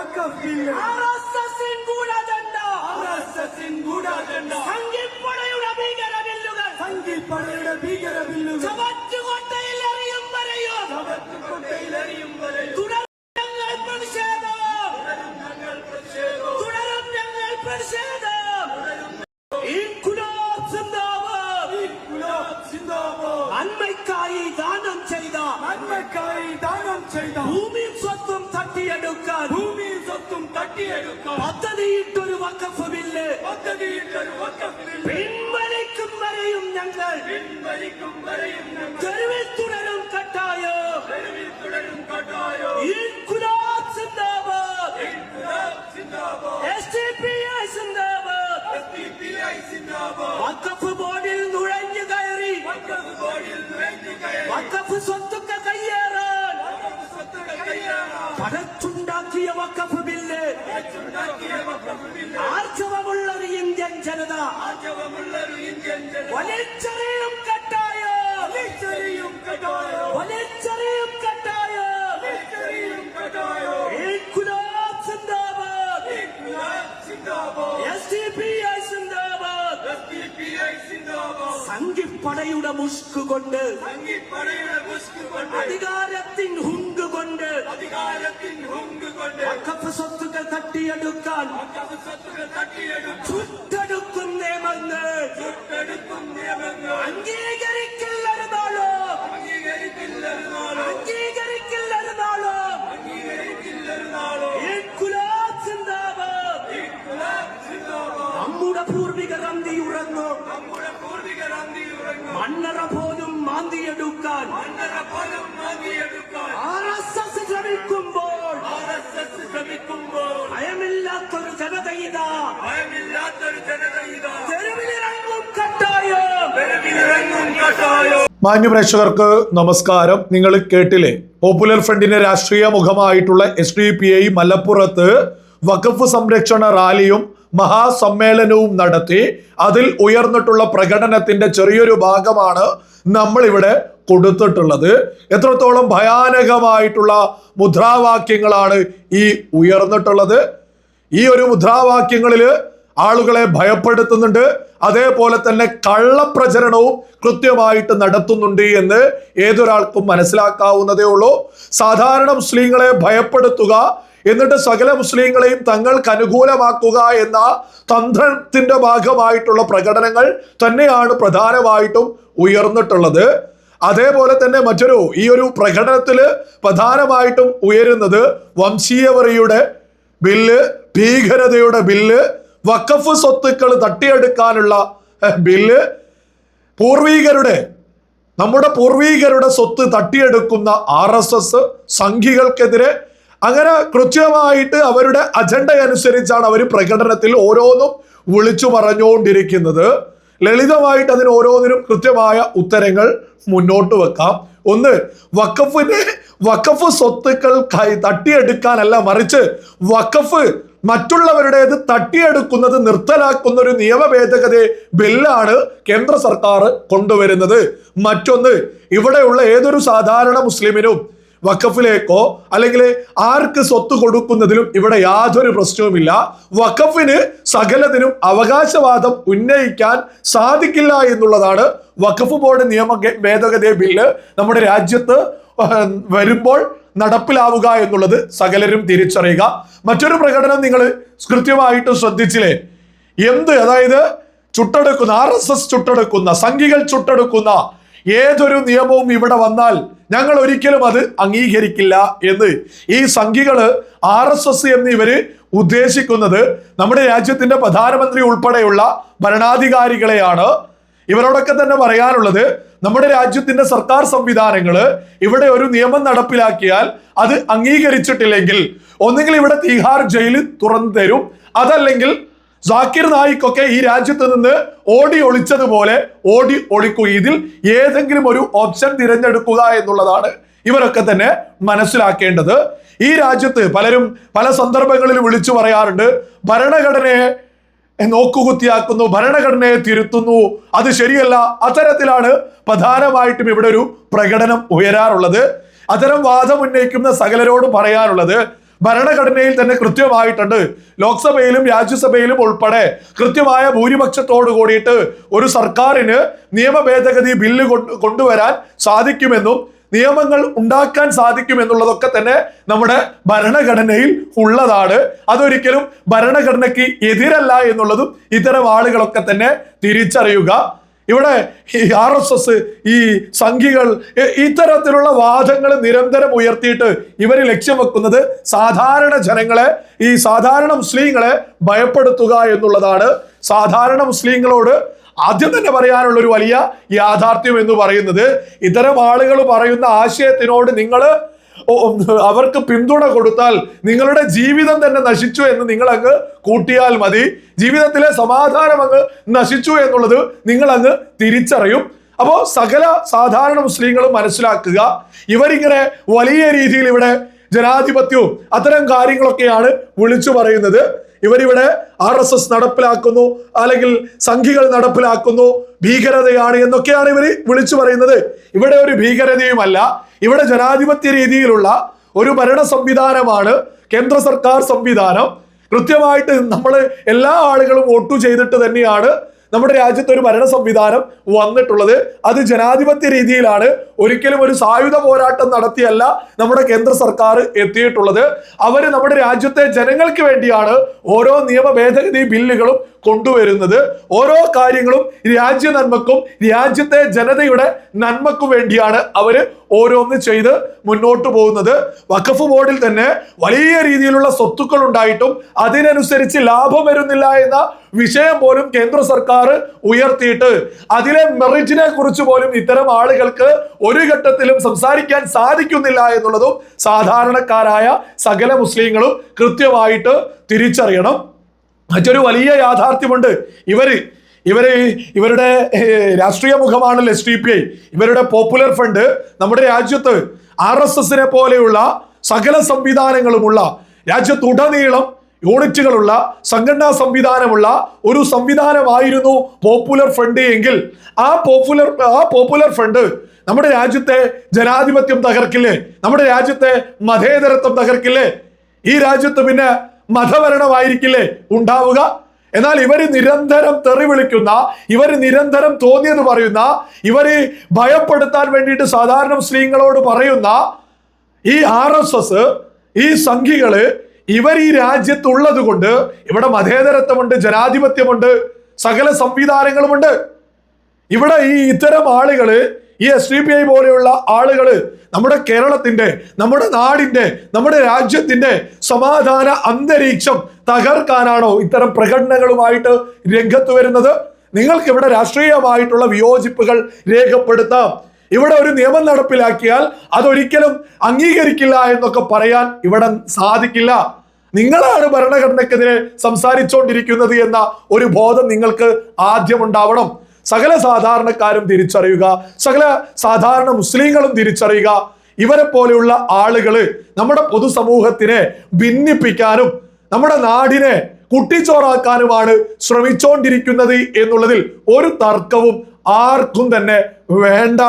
വഖഫ് bill ആർഎസ്എസിൻ ഗൂഢാജണ്ട ആർഎസ്എസിൻ ഗൂഢാജണ്ട സംഘിപ്പടയുടെ ഭീകര ബില്ലുകൾ സംഘിപ്പടയുടെ ഭീകര ബില്ലുകൾ ചവറ്റുകൊട്ടയിൽ എറിയും വരെയും. ചവറ്റുകൊട്ടയിലെറിയും വരെ തുടരും ഞങ്ങൾ പ്രതിഷേധം. തുടരും ഞങ്ങൾ പ്രതിഷേധം. ഇൻകുലാബ് സിന്ദാബാദ്. ഗുലാബ് സിന്ദാബാദ്. നന്മയ്ക്കായി ദാനം ചെയ്ത നന്മക്കായി ദാനം ചെയ്ത ഭൂമിയും സ്വത്തും തട്ടിയെടുക്കാൻ ഭൂമിയും സ്വത്തും തട്ടിയെടുക്കാൻ പദ്ധതിയിട്ടൊരു വക്കഫ് ബില്ല് പദ്ധതിയിട്ടൊരു വഖഫ് ബില്ല് പിൻവലിക്കും വരെയും ഞങ്ങൾ. പിൻവലിക്കും വരെയും പടച്ചുണ്ടാക്കിയ വക്കഫ് ബില്ല് ഉണ്ടാക്കിയ ആർജവമുള്ള ഒരു ഇന്ത്യൻ ജനത. വലിച്ചെറിയും കട്ടായം. വലിച്ചെറിയും കട്ടായോ. വലിച്ചെറിയും കട്ടായം വലിച്ചെറിയും കട്ടായോ ഇൻകുലാബ് സിന്ദാബാദ് ഗുലാബ് സിന്ദാബാദ്. എസ് ഡി പി ഐ സിന്ദാബാദ് എസ്ഡിപിഐ സിന്ദാബാദ്. സംഘിപ്പടയുടെ മുഷ്ക് കൊണ്ട്. സംഘിപ്പടയുടെ മുഷ്ക് കൊണ്ട്. അധികാരത്തിൻ ഹുങ്ക് കൊണ്ട്. അധികാരത്തിൻ തട്ടിയെടുക്കാൻ വഖഫ് സ്വത്തുക്കൾ ഭയമില്ലാത്തൊരു ജനതയിതാ. ഭയമില്ലാത്തൊരു ജനത ഇതാ തെരുവിലിറങ്ങും കട്ടായം. തെരുവിലിറങ്ങും കട്ടായോ. മാന്യപ്രേക്ഷകർക്ക് നമസ്കാരം. നിങ്ങൾ കേട്ടില്ലേ? പോപ്പുലർ ഫ്രണ്ടിന്റെ രാഷ്ട്രീയ മുഖമായിട്ടുള്ള എസ് ഡി പി ഐ മലപ്പുറത്ത് വഖഫ് സംരക്ഷണ റാലിയും മഹാസമ്മേളനവും നടത്തി. അതിൽ ഉയർന്നിട്ടുള്ള പ്രകടനത്തിന്റെ ചെറിയൊരു ഭാഗമാണ് നമ്മൾ ഇവിടെ കൊടുത്തിട്ടുള്ളത്. എത്രത്തോളം ഭയാനകമായിട്ടുള്ള മുദ്രാവാക്യങ്ങളാണ് ഈ ഉയർന്നിട്ടുള്ളത്. ഈ ഒരു മുദ്രാവാക്യങ്ങളിൽ ആളുകളെ ഭയപ്പെടുത്തുന്നുണ്ട്. അതേപോലെ തന്നെ കള്ളപ്രചരണവും കൃത്യമായിട്ട് നടത്തുന്നുണ്ട് എന്ന് ഏതൊരാൾക്കും മനസ്സിലാക്കാവുന്നതേ ഉള്ളൂ. സാധാരണ മുസ്ലിങ്ങളെ ഭയപ്പെടുത്തുക എന്നിട്ട് സകല മുസ്ലിങ്ങളെയും തങ്ങൾക്ക് അനുകൂലമാക്കുക എന്ന തന്ത്രത്തിന്റെ ഭാഗമായിട്ടുള്ള പ്രകടനങ്ങൾ തന്നെയാണ് പ്രധാനമായിട്ടും ഉയർന്നിട്ടുള്ളത്. അതേപോലെ തന്നെ മറ്റൊരു ഈ ഒരു പ്രകടനത്തിൽ പ്രധാനമായിട്ടും ഉയരുന്നത് വംശീയവറിയുടെ ബില്ല് ഭീകരതയുടെ ബില്ല് വഖഫ് സ്വത്തുക്കൾ തട്ടിയെടുക്കാനുള്ള ബില്ല് പൂർവീകരുടെ നമ്മുടെ പൂർവീകരുടെ സ്വത്ത് തട്ടിയെടുക്കുന്ന ആർ എസ് എസ് സംഘികൾക്കെതിരെ അങ്ങനെ കൃത്യമായിട്ട് അവരുടെ അജണ്ട അനുസരിച്ചാണ് അവർ പ്രകടനത്തിൽ ഓരോന്നും വിളിച്ചു പറഞ്ഞുകൊണ്ടിരിക്കുന്നത്. ലളിതമായിട്ട് അതിന് ഓരോന്നിനും കൃത്യമായ ഉത്തരങ്ങൾ മുന്നോട്ട് വെക്കാം. ഒന്ന് വക്കഫിനെ വക്കഫ് സ്വത്തുക്കൾ തട്ടിയെടുക്കാനല്ല മറിച്ച് വഖഫ് മറ്റുള്ളവരുടേത് തട്ടിയെടുക്കുന്നത് നിർത്തലാക്കുന്ന ഒരു നിയമ ഭേദഗതി ബില്ലാണ് കേന്ദ്ര സർക്കാർ കൊണ്ടുവരുന്നത്. മറ്റൊന്ന് ഇവിടെയുള്ള ഏതൊരു സാധാരണ മുസ്ലിമിനും വഖഫിലേക്കോ അല്ലെങ്കിൽ ആർക്ക് സ്വത്ത് കൊടുക്കുന്നതിലും ഇവിടെ യാതൊരു പ്രശ്നവുമില്ല. വഖഫിന് സകലതിനും അവകാശവാദം ഉന്നയിക്കാൻ സാധിക്കില്ല എന്നുള്ളതാണ് വഖഫ് ബോർഡ് നിയമ ഭേദഗതി ബില്ല്. നമ്മുടെ രാജ്യത്ത് വരുമ്പോൾ നടപ്പിലാവുക എന്നുള്ളത് സകലരും തിരിച്ചറിയുക. മറ്റൊരു പ്രകടനം നിങ്ങൾ കൃത്യമായിട്ട് ശ്രദ്ധിച്ചില്ലേ? എന്ത്? അതായത് ചുട്ടെടുക്കുന്ന ആർ എസ് എസ് ചുട്ടെടുക്കുന്ന സംഘികൾ ചുട്ടെടുക്കുന്ന ഏതൊരു നിയമവും ഇവിടെ വന്നാൽ ഞങ്ങൾ ഒരിക്കലും അത് അംഗീകരിക്കില്ല എന്ന് ഈ സംഘികൾ ആർ എസ് എസ് എന്നിവര് ഉദ്ദേശിക്കുന്നത് നമ്മുടെ രാജ്യത്തിന്റെ പ്രധാനമന്ത്രി ഉൾപ്പെടെയുള്ള ഭരണാധികാരികളെയാണ്. ഇവരോടൊക്കെ തന്നെ പറയാനുള്ളത് നമ്മുടെ രാജ്യത്തിന്റെ സർക്കാർ സംവിധാനങ്ങൾ ഇവിടെ ഒരു നിയമം നടപ്പിലാക്കിയാൽ അത് അംഗീകരിച്ചിട്ടില്ലെങ്കിൽ ഒന്നുകിൽ ഇവിടെ തീഹാർ ജയിൽ തുറന്നു തരും. അതല്ലെങ്കിൽ സാക്കിർ നായിക്കൊക്കെ ഈ രാജ്യത്ത് നിന്ന് ഓടി ഒളിച്ചതുപോലെ ഓടി ഒളിക്കുക ഇതിൽ ഏതെങ്കിലും ഒരു ഓപ്ഷൻ തിരഞ്ഞെടുക്കുക എന്നുള്ളതാണ് ഇവരൊക്കെ തന്നെ മനസ്സിലാക്കേണ്ടത്. ഈ രാജ്യത്ത് പലരും പല സന്ദർഭങ്ങളിൽ വിളിച്ചു പറയാറുണ്ട് ഭരണഘടനയെ നോക്കുകുത്തിയാക്കുന്നു ഭരണഘടനയെ തിരുത്തുന്നു. അത് ശരിയല്ല. അത്തരത്തിലാണ് പ്രധാനമായിട്ടും ഇവിടെ ഒരു പ്രകടനം ഉയരാറുള്ളത്. അത്തരം വാദം ഉന്നയിക്കുന്ന സകലരോടും പറയാനുള്ളത് ഭരണഘടനയിൽ തന്നെ കൃത്യമായിട്ടുണ്ട്. ലോക്സഭയിലും രാജ്യസഭയിലും ഉൾപ്പെടെ കൃത്യമായ ഭൂരിപക്ഷത്തോട് കൂടിയിട്ട് ഒരു സർക്കാരിന് നിയമ ഭേദഗതി ബില്ല് കൊണ്ടുവരാൻ സാധിക്കുമെന്നും നിയമങ്ങൾ ഉണ്ടാക്കാൻ സാധിക്കും എന്നുള്ളതൊക്കെ തന്നെ നമ്മുടെ ഭരണഘടനയിൽ ഉള്ളതാണ്. അതൊരിക്കലും ഭരണഘടനയ്ക്ക് എതിരല്ല എന്നുള്ളതും ഇത്തരം ആളുകളൊക്കെ തന്നെ തിരിച്ചറിയുക. ഇവിടെ ഈ ആർ എസ് എസ് ഈ സംഘികൾ ഇത്തരത്തിലുള്ള വാദങ്ങൾ നിരന്തരം ഉയർത്തിയിട്ട് ഇവർ ലക്ഷ്യം വെക്കുന്നത് സാധാരണ ജനങ്ങളെ ഈ സാധാരണ മുസ്ലിങ്ങളെ ഭയപ്പെടുത്തുക എന്നുള്ളതാണ്. സാധാരണ മുസ്ലിങ്ങളോട് ആദ്യം തന്നെ പറയാനുള്ള ഒരു വലിയ യാഥാർത്ഥ്യം എന്ന് പറയുന്നത് ഇത്തരം ആളുകൾ പറയുന്ന ആശയത്തിനോട് നിങ്ങൾ അവർക്ക് പിന്തുണ കൊടുത്താൽ നിങ്ങളുടെ ജീവിതം തന്നെ നശിച്ചു എന്ന് നിങ്ങൾ അങ്ങ് കൂട്ടിയാൽ മതി. ജീവിതത്തിലെ സമാധാനം അങ്ങ് നശിച്ചു എന്നുള്ളത് നിങ്ങൾ അങ്ങ് തിരിച്ചറിയും. അപ്പോൾ സകല സാധാരണ മുസ്ലിങ്ങളും മനസ്സിലാക്കുക ഇവരിങ്ങനെ വലിയ രീതിയിൽ ഇവിടെ ജനാധിപത്യവും അത്തരം കാര്യങ്ങളൊക്കെയാണ് വിളിച്ചു പറയുന്നത്. ഇവരിവിടെ ആർ എസ് എസ് നടപ്പിലാക്കുന്നു അല്ലെങ്കിൽ സംഘികൾ നടപ്പിലാക്കുന്നു ഭീകരതയാണ് എന്നൊക്കെയാണ് ഇവർ വിളിച്ചു പറയുന്നത്. ഇവിടെ ഒരു ഭീകരതയുമല്ല ഇവിടെ ജനാധിപത്യ രീതിയിലുള്ള ഒരു ഭരണ സംവിധാനമാണ് കേന്ദ്ര സർക്കാർ സംവിധാനം. കൃത്യമായിട്ട് നമ്മൾ എല്ലാ ആളുകളും വോട്ടു ചെയ്തിട്ട് തന്നെയാണ് നമ്മുടെ രാജ്യത്ത് ഒരു ഭരണ സംവിധാനം വന്നിട്ടുള്ളത്. അത് ജനാധിപത്യ രീതിയിലാണ് ഒരിക്കലും ഒരു സായുധ പോരാട്ടം നടത്തിയല്ല നമ്മുടെ കേന്ദ്ര സർക്കാർ എത്തിയിട്ടുള്ളത്. അവർ നമ്മുടെ രാജ്യത്തെ ജനങ്ങൾക്ക് വേണ്ടിയാണ് ഓരോ നിയമ ഭേദഗതി ബില്ലുകളും കൊണ്ടുവരുന്നത്. ഓരോ കാര്യങ്ങളും രാജ്യ നന്മക്കും രാജ്യത്തെ ജനതയുടെ നന്മക്കും വേണ്ടിയാണ് അവർ ഓരോന്ന് ചെയ്ത് മുന്നോട്ട് പോകുന്നത്. വഖഫ് ബോർഡിൽ തന്നെ വലിയ രീതിയിലുള്ള സ്വത്തുക്കൾ ഉണ്ടായിട്ടും അതിനനുസരിച്ച് ലാഭം വരുന്നില്ല എന്ന വിഷയം പോലും കേന്ദ്ര സർക്കാർ ഉയർത്തിയിട്ട്. അതിലെ മെറിറ്റിനെ കുറിച്ച് പോലും ഇത്തരം ആളുകൾക്ക് ഒരു ഘട്ടത്തിലും സംസാരിക്കാൻ സാധിക്കുന്നില്ല എന്നുള്ളതും സാധാരണക്കാരായ സകല മുസ്ലിങ്ങളും കൃത്യമായിട്ട് തിരിച്ചറിയണം. മറ്റൊരു വലിയ യാഥാർത്ഥ്യമുണ്ട്. ഇവർ ഇവർ ഇവരുടെ രാഷ്ട്രീയ മുഖമാണല്ലോ എസ് ഡി പി ഐ ഇവരുടെ പോപ്പുലർ ഫണ്ട് നമ്മുടെ രാജ്യത്ത് ആർ എസ് എസിനെ പോലെയുള്ള സകല സംവിധാനങ്ങളുമുള്ള രാജ്യത്തുടനീളം യൂണിറ്റുകളുള്ള സംഘടനാ സംവിധാനമുള്ള ഒരു സംവിധാനമായിരുന്നു പോപ്പുലർ ഫ്രണ്ട് എങ്കിൽ ആ പോപ്പുലർ ആ പോപ്പുലർ ഫ്രണ്ട് നമ്മുടെ രാജ്യത്തെ ജനാധിപത്യം തകർക്കില്ലേ? നമ്മുടെ രാജ്യത്തെ മതേതരത്വം തകർക്കില്ലേ? ഈ രാജ്യത്ത് പിന്നെ മതഭരണമായിരിക്കില്ലേ ഉണ്ടാവുക? എന്നാൽ ഇവർ നിരന്തരം തെറി വിളിക്കുന്ന ഇവർ നിരന്തരം തോന്നിയത് പറയുന്ന ഇവർ ഭയപ്പെടുത്താൻ വേണ്ടിയിട്ട് സാധാരണ സ്ത്രീകളോട് പറയുന്ന ഈ ആർ എസ് എസ് ഈ സംഘികൾ ഇവർ ഈ രാജ്യത്തുള്ളത് കൊണ്ട് ഇവിടെ മതേതരത്വമുണ്ട് ജനാധിപത്യമുണ്ട് സകല സംവിധാനങ്ങളുമുണ്ട്. ഇവിടെ ഈ ഇത്തരം ആളുകൾ ഈ എസ് ഡി പി ഐ പോലെയുള്ള ആളുകൾ നമ്മുടെ കേരളത്തിന്റെ നമ്മുടെ നാടിന്റെ നമ്മുടെ രാജ്യത്തിന്റെ സമാധാന അന്തരീക്ഷം തകർക്കാനാണോ ഇത്തരം പ്രകടനങ്ങളുമായിട്ട് രംഗത്ത് വരുന്നത്? നിങ്ങൾക്ക് ഇവിടെ രാഷ്ട്രീയമായിട്ടുള്ള വിയോജിപ്പുകൾ രേഖപ്പെടുത്താം. ഇവിടെ ഒരു നിയമം നടപ്പിലാക്കിയാൽ അതൊരിക്കലും അംഗീകരിക്കില്ല എന്നൊക്കെ പറയാൻ ഇവിടെ സാധിക്കില്ല. നിങ്ങളാണ് ഭരണഘടനക്കെതിരെ സംസാരിച്ചുകൊണ്ടിരിക്കുന്നത് എന്ന ഒരു ബോധം നിങ്ങൾക്ക് ആദ്യം ഉണ്ടാവണം. സകല സാധാരണക്കാരും തിരിച്ചറിയുക സകല സാധാരണ മുസ്ലിങ്ങളും തിരിച്ചറിയുക. ഇവരെ പോലെയുള്ള ആളുകൾ നമ്മുടെ പൊതുസമൂഹത്തിനെ ഭിന്നിപ്പിക്കാനും നമ്മുടെ നാടിനെ കുട്ടിച്ചോറാക്കാനുമാണ് ശ്രമിച്ചുകൊണ്ടിരിക്കുന്നത് എന്നുള്ളതിൽ ഒരു തർക്കവും ആർക്കും തന്നെ വേണ്ട